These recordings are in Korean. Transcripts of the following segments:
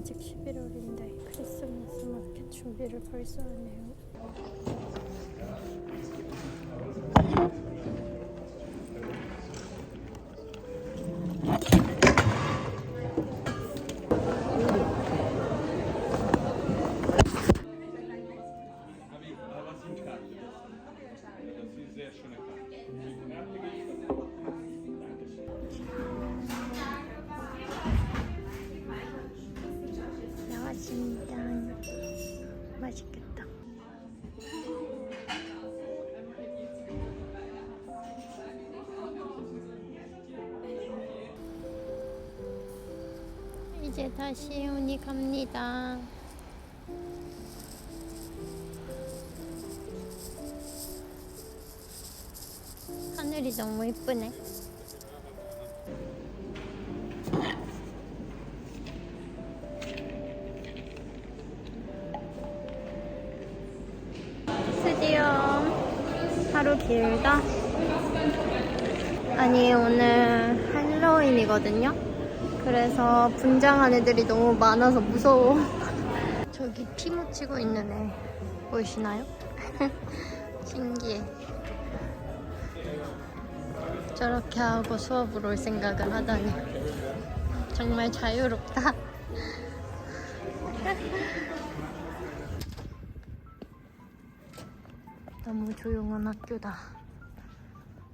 아직 11월인데 크리스마스 마켓 준비를 벌써 하네요. 이제 다시 운이 갑니다. 하늘이 너무 이쁘네. 드디어 하루 길다. 아니, 오늘 할로윈이거든요. 그래서 분장한 애들이 너무 많아서 무서워. 저기 피 묻히고 있는 애 보이시나요? 신기해. 저렇게 하고 수업을 올 생각을 하다니. 정말 자유롭다. 너무 조용한 학교다.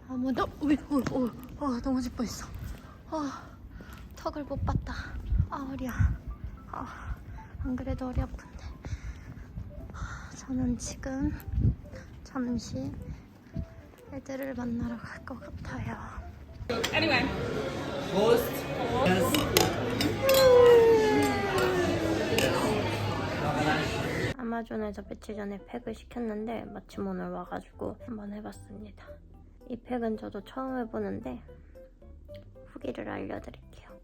아무도 어이 어이 어이 어, 너무 질 뻔했어. 아 턱을 못 봤다. 아 허리야. 아 안 그래도 허리 아픈데. 아, 저는 지금 잠시 애들을 만나러 갈 것 같아요. Anyway, 아마존에서 며칠 전에 팩을 시켰는데 마침 오늘 와가지고 한번 해봤습니다. 이 팩은 저도 처음 해보는데 후기를 알려드릴게요.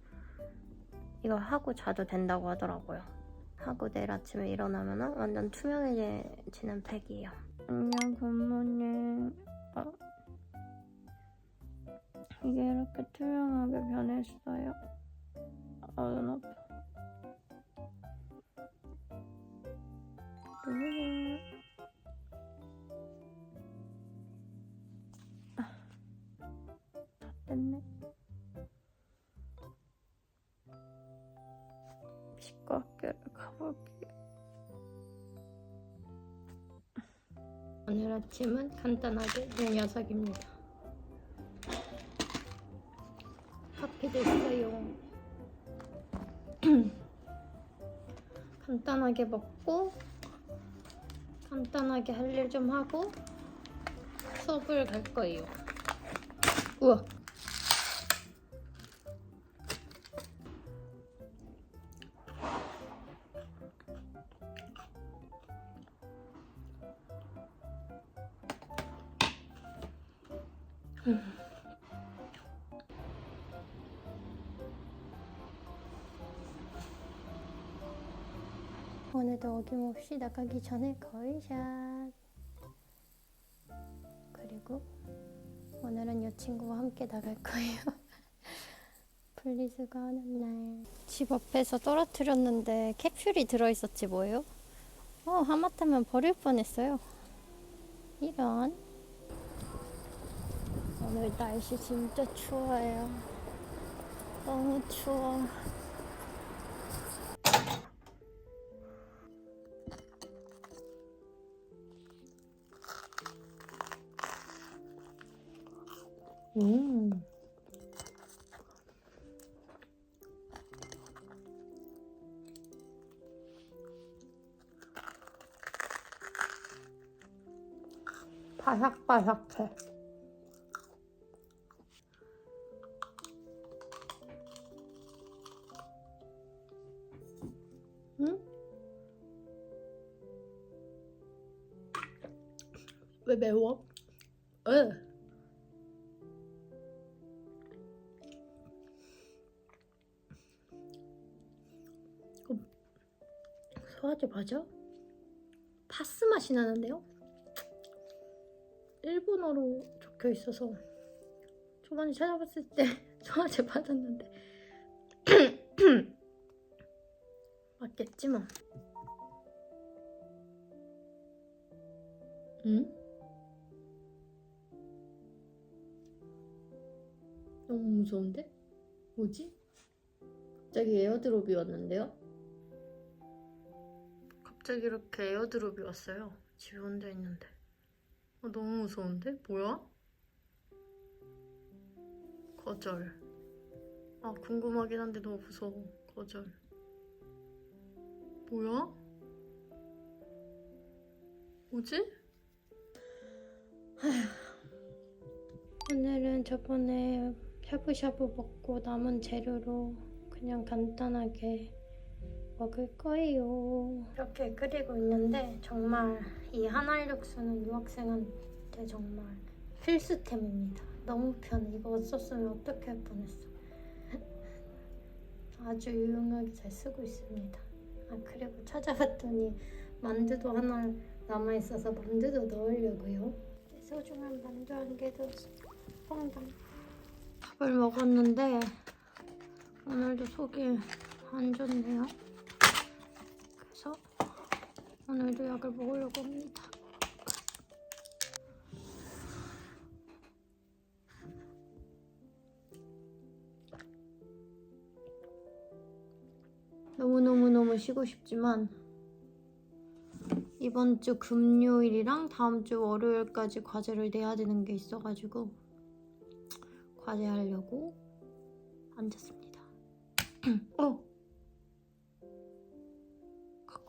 이걸 하고 자도 된다고 하더라고요. 하고 내일 아침에 일어나면 완전 투명해지는 팩이에요. 안녕 굿모닝. 어. 이게 이렇게 투명하게 변했어요. 아, 눈 아파. 오늘 아침은 간단하게 이 녀석입니다. 커피 됐어요. 간단하게 먹고 간단하게 할 일 좀 하고 수업을 갈 거예요. 우와. 오늘도 어김없이 나가기 전에 거의샷. 그리고 오늘은 여친구와 함께 나갈 거예요. 분리수거 하는 날. 집 앞에서 떨어뜨렸는데 캡슐이 들어있었지 뭐예요? 어 하마터면 버릴 뻔했어요. 이런. 오늘 날씨 진짜 추워요. 너무 추워 음. 바삭바삭해. 응? 왜 매워? 으. 소화제 맞아? 파스 맛이 나는데요? 일본어로 적혀 있어서 저번에 찾아봤을 때 소화제 받았는데 맞겠지 뭐. 응? 너무 무서운데? 뭐지? 갑자기 에어드롭이 왔는데요? 갑자기 이렇게 에어드롭이 왔어요. 집에 혼자 있는데. 어, 너무 무서운데? 뭐야? 거절. 아, 궁금하긴 한데 너무 무서워. 거절. 뭐야? 뭐지? 오늘은 저번에 샤브샤브 먹고 남은 재료로 그냥 간단하게 먹을 거예요. 이렇게 끓이고 있는데 정말 이 한알 육수는 유학생한테 정말 필수템입니다. 너무 편해. 이거 없었으면 어떻게 할 뻔했어. 아주 유용하게 잘 쓰고 있습니다. 아 그리고 찾아봤더니 만두도 하나 남아 있어서 만두도 넣으려고요. 소중한 만두 한 개도 뻥당. 밥을 먹었는데 오늘도 속이 안 좋네요. 오늘도 약을 먹으려고 합니다. 너무너무너무 쉬고 싶지만 이번 주 금요일이랑 다음 주 월요일까지 과제를 내야 되는 게 있어가지고 과제 하려고 앉았습니다. 어!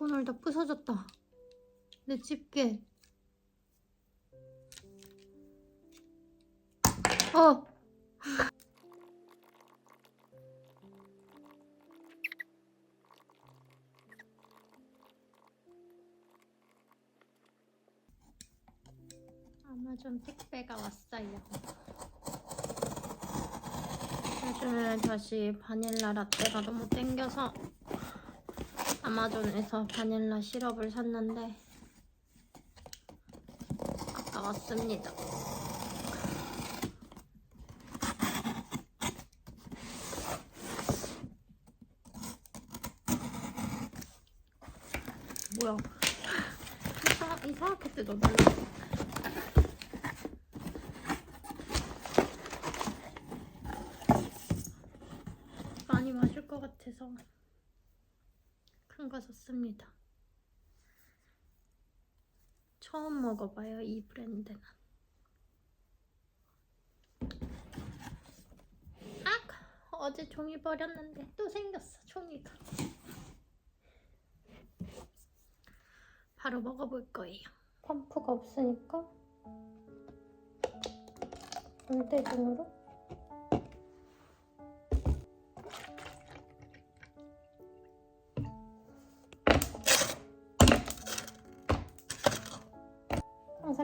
갖고 놀다 부서졌다. 내 집게. 어! 아마존 택배가 왔어요. 요즘에 다시 바닐라 라떼가 너무 땡겨서 아마존에서 바닐라 시럽을 샀는데 아까 왔습니다. 뭐야? 이상, 이상하게 뜯어달라. 많이 마실 것 같아서 큰거 샀습니다. 처음 먹어봐요, 이 브랜드는. 아! 어제 종이 버렸는데 또 생겼어, 종이가. 바로 먹어볼 거예요. 펌프가 없으니까 물대중으로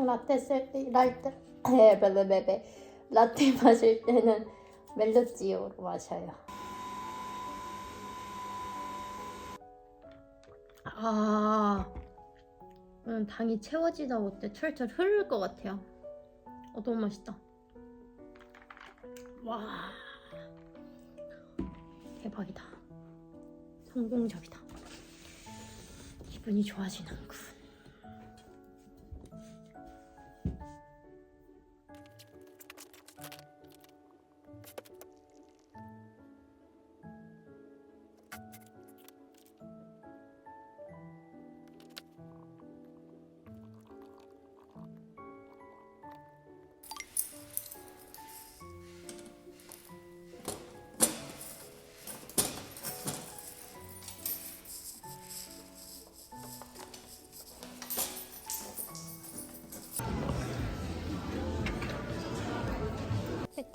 라떼 쓸 때, 라떼, 베베베베 라떼 마실 때는 멜로디오로 마셔요. 아, 음, 당이 채워지다 못해 철철 흐를 것 같아요. 어, 너무 맛있다. 와, 대박이다. 성공적이다. 기분이 좋아지는군.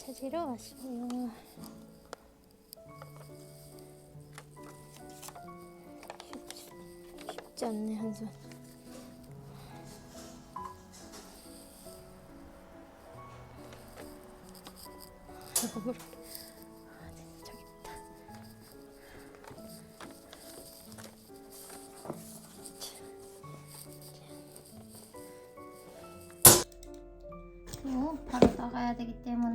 찾으러 왔어요. 쉽지, 쉽지 않네 저기 있다. 그리고 바로 나가야 되기 때문에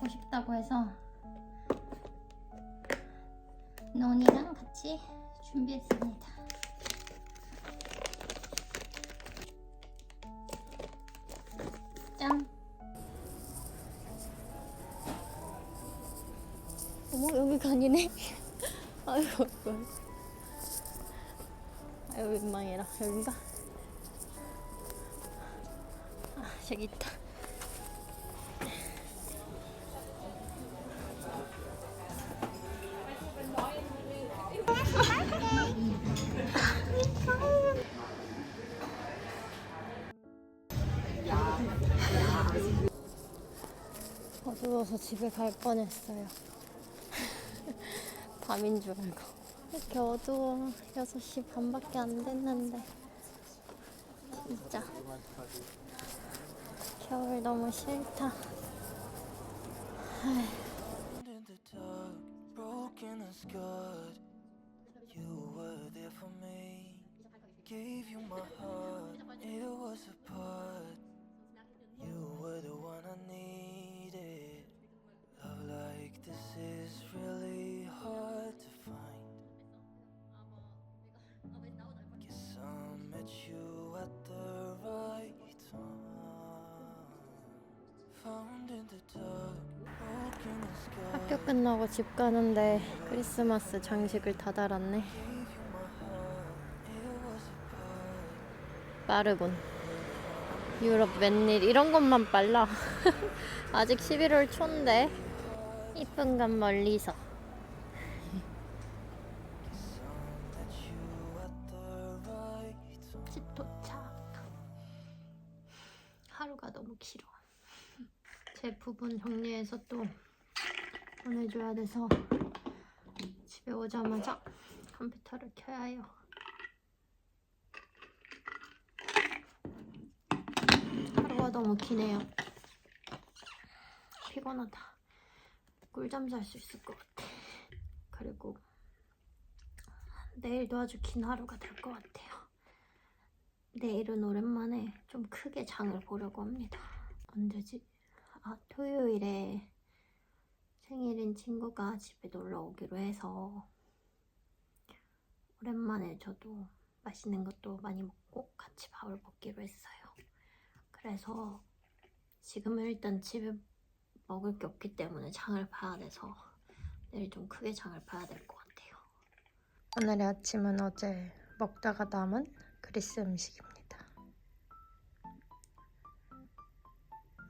갖고 싶다고 해서 논이랑 같이 준비했습니다. 짠! 어머 여기가 아니네. 아이고 아이고. 민망해라 여기가. 아 저기 있다. 어두워서 집에 갈 뻔했어요. 밤인 줄 알고. 이렇게 어두워. 6시 반밖에 안 됐는데. 진짜. 겨울 너무 싫다. You 학교 끝나고 집 가는데 크리스마스 장식을 다 달았네. 빠르군. 유럽 웬일 이런 것만 빨라. 아직 11월 초인데 이쁜 건 멀리서. 제 부분 정리해서 또 보내줘야 돼서 집에 오자마자 컴퓨터를 켜야 해요. 하루가 너무 기네요. 피곤하다. 꿀잠 잘 수 있을 것 같아. 그리고 내일도 아주 긴 하루가 될 것 같아요. 내일은 오랜만에 좀 크게 장을 보려고 합니다. 언제지? 아, 토요일에 생일인 친구가 집에 놀러 오기로 해서 오랜만에 저도 맛있는 것도 많이 먹고 같이 밥을 먹기로 했어요. 그래서 지금은 일단 집에 먹을 게 없기 때문에 장을 봐야 돼서 내일 좀 크게 장을 봐야 될 것 같아요. 오늘의 아침은 어제 먹다가 남은 그리스 음식입니다.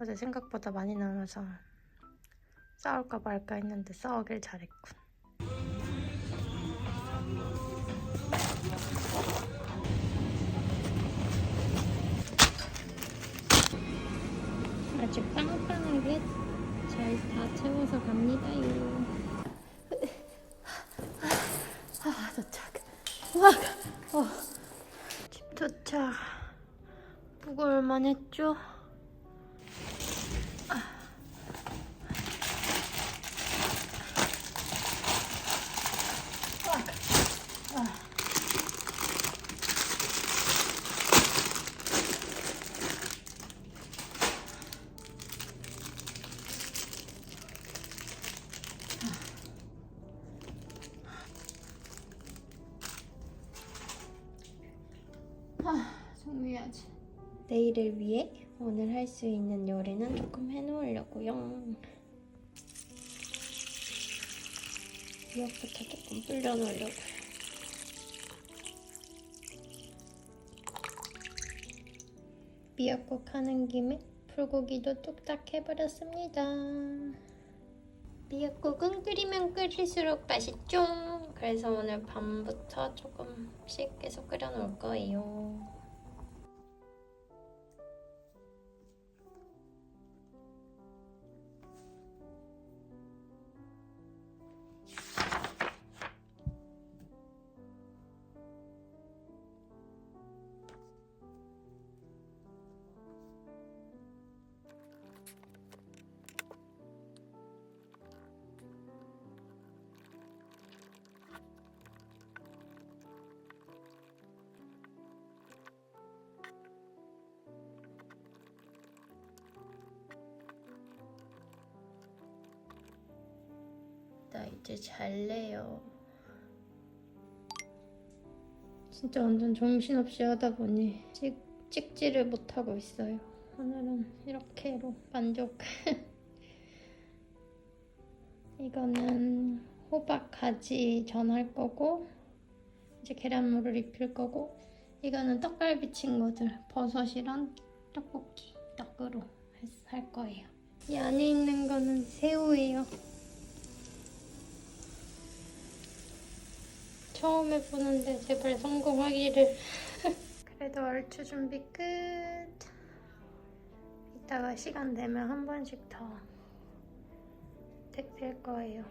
어제 생각보다 많이 남아서 싸울까 말까 했는데 싸우길 잘했군. 아주 빵빵하게 잘 다 채워서 갑니다요. 아, 도착. 와, 어. 집 도착. 무거울만 했죠? 내일을 위해 오늘 할 수 있는 요리는 조금 해놓으려고요. 미역부터 조금 불려놓으려고요. 미역국 하는 김에 불고기도 뚝딱 해버렸습니다. 미역국은 끓이면 끓일수록 맛있죠? 그래서 오늘 밤부터 조금씩 계속 끓여놓을 거예요. 이제 잘래요. 진짜 완전 정신없이 하다 보니 찍, 찍지를 못하고 있어요. 오늘은 이렇게로 만족. 이거는 호박 가지 전할 거고 이제 계란물을 입힐 거고 이거는 떡갈비 친구들 버섯이랑 떡볶이 떡으로 할- 할 거예요. 이 안에 있는 거는 새우예요. 처음 해보는데 제발 성공하기를. 그래도 얼추 준비 끝. 이따가 시간 되면 한 번씩 더 데필 거예요.